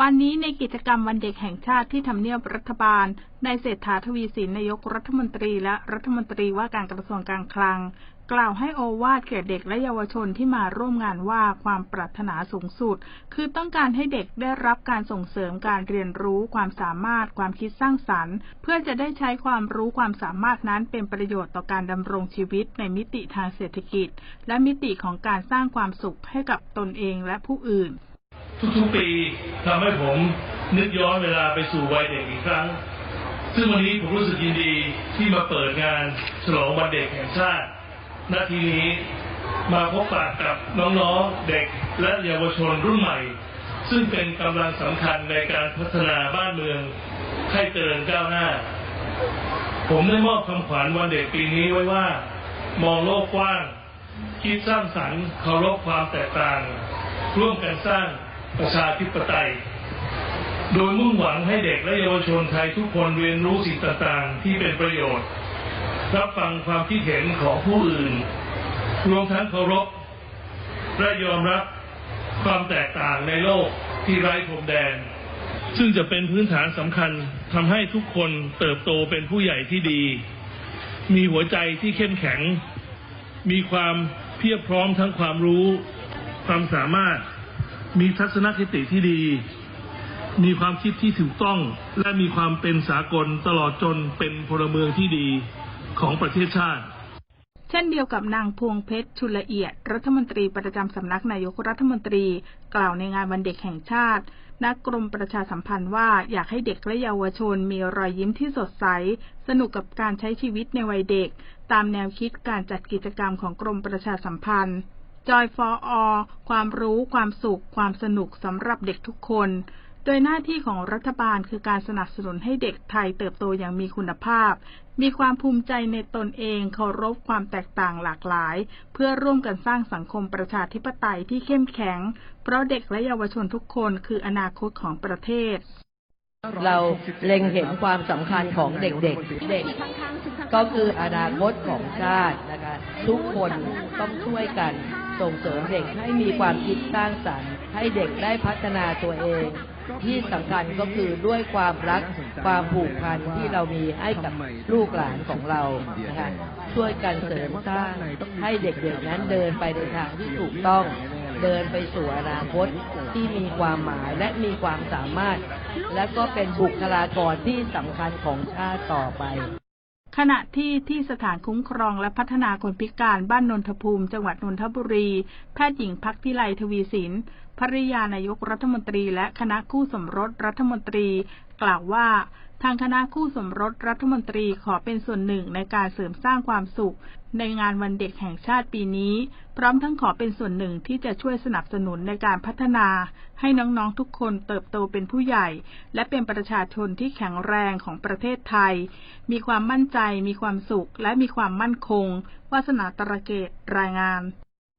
วันนี้ในกิจกรรมวันเด็กแห่งชาติที่ทำเนียบรัฐบาลนายเศรษฐาทวีสินนายกรัฐมนตรีและรัฐมนตรีว่าการกระทรวงการคลัง กล่าวให้โอวาทแก่เด็กและเยาวชนที่มาร่วมงานว่าความปรารถนาสูงสุด คือต้องการให้เด็กได้รับการส่งเสริมการเรียนรู้ความสามารถ ความคิดสร้างสรรค์ เพื่อจะได้ใช้ความรู้ความสามารถนั้นเป็นประโยชน์ต่อการดำรงชีวิตในมิติทางเศรษฐกิจ และมิติของการสร้างความสุขให้กับตนเองและผู้อื่น ทุกๆปีทำให้ผมนึกย้อนเวลาไปสู่วัยเด็กอีกครั้ง ซึ่งวันนี้ผมรู้สึกยินดีที่มาเปิดงานฉลองวันเด็กแห่งชาติณทีนี้มาพบปะกับน้องๆ เด็กและเยาวชนรุ่นใหม่ ซึ่งเป็นกำลังสำคัญในการพัฒนาบ้านเมืองให้เจริญก้าวหน้า ผมได้มอบคำขวัญวันเด็กปีนี้ไว้ว่า มองโลกกว้าง คิดสร้างสรรค์เคารพความแตกต่าง ร่วมกันสร้าง ประชาธิปไตย โดยมุ่งหวังให้เด็กและเยาวชนไทยทุกคนเรียนรู้สิ่งต่างๆ ที่เป็นประโยชน์ รับฟังความคิดเห็นของผู้อื่น รวมทั้งเคารพและยอมรับความแตกต่างในโลกที่ไร้พรมแดน ซึ่งจะเป็นพื้นฐานสำคัญทำให้ทุกคนเติบโตเป็นผู้ใหญ่ที่ดี มีหัวใจที่เข้มแข็ง มีความเพียบพร้อมทั้งความรู้ ความสามารถ มีทัศนคติที่ดี มีความคิดที่ถูกต้อง และมีความเป็นสากลตลอดจนเป็นพลเมืองที่ดีของประเทศชาติ เช่นเดียวกับนางพวงเพชรชุละเอียด รัฐมนตรีประจำสำนักนายกรัฐมนตรี กล่าวในงานวันเด็กแห่งชาตินักกรมประชาสัมพันธ์ว่าอยากให้เด็กและเยาวชนมีรอยยิ้มที่สดใส สนุกกับการใช้ชีวิตในวัยเด็ก ตามแนวคิดการจัดกิจกรรมของกรมประชาสัมพันธ์ Joy for All ความรู้ ความสุข ความสนุกสำหรับเด็กทุกคน โดยหน้าที่ของรัฐบาลคือการสนับสนุนให้เด็กไทยเติบโตอย่างมีคุณภาพ มีความภูมิใจในตนเอง เคารพความแตกต่างหลากหลาย เพื่อร่วมกันสร้างสังคมประชาธิปไตยที่เข้มแข็ง เพราะเด็กและเยาวชนทุกคนคืออนาคตของประเทศเราเล็งเห็นความสำคัญของเด็กๆเด็กก็คืออนาคตของชาตินะคะทุกคนต้องช่วยกัน ส่งเสริมเด็กให้มีความคิดสร้างสรรค์ ให้เด็กได้พัฒนาตัวเอง ที่สำคัญก็คือด้วยความรักความผูกพันที่เรามีให้กับลูกหลานของเรานะคะช่วยกันเสริมสร้างให้เด็กๆนั้นเดินไปในทางที่ถูกต้อง เดินไปสู่อนาคตที่มีความหมายและมีความสามารถ และก็เป็นบุคลากรที่สำคัญของชาติต่อไป ขณะที่ที่สถานคุ้มครองและพัฒนาคนพิการบ้านนนทภูมิจังหวัดนนทบุรี แพทย์หญิงพักพิไลทวีสินภริยานายกรัฐมนตรีและคณะคู่สมรสรัฐมนตรี กล่าวว่า ทางคณะคู่สมรสรัฐมนตรีขอเป็นส่วนหนึ่งในการเสริมสร้างความสุข ในงานวันเด็กแห่งชาติปีนี้ พร้อมทั้งขอเป็นส่วนหนึ่งที่จะช่วยสนับสนุนในการพัฒนา ให้น้องๆทุกคนเติบโตเป็นผู้ใหญ่ และเป็นประชาชนที่แข็งแรงของประเทศไทย มีความมั่นใจ มีความสุข และมีความมั่นคงวาสนาตระเกตรายงาน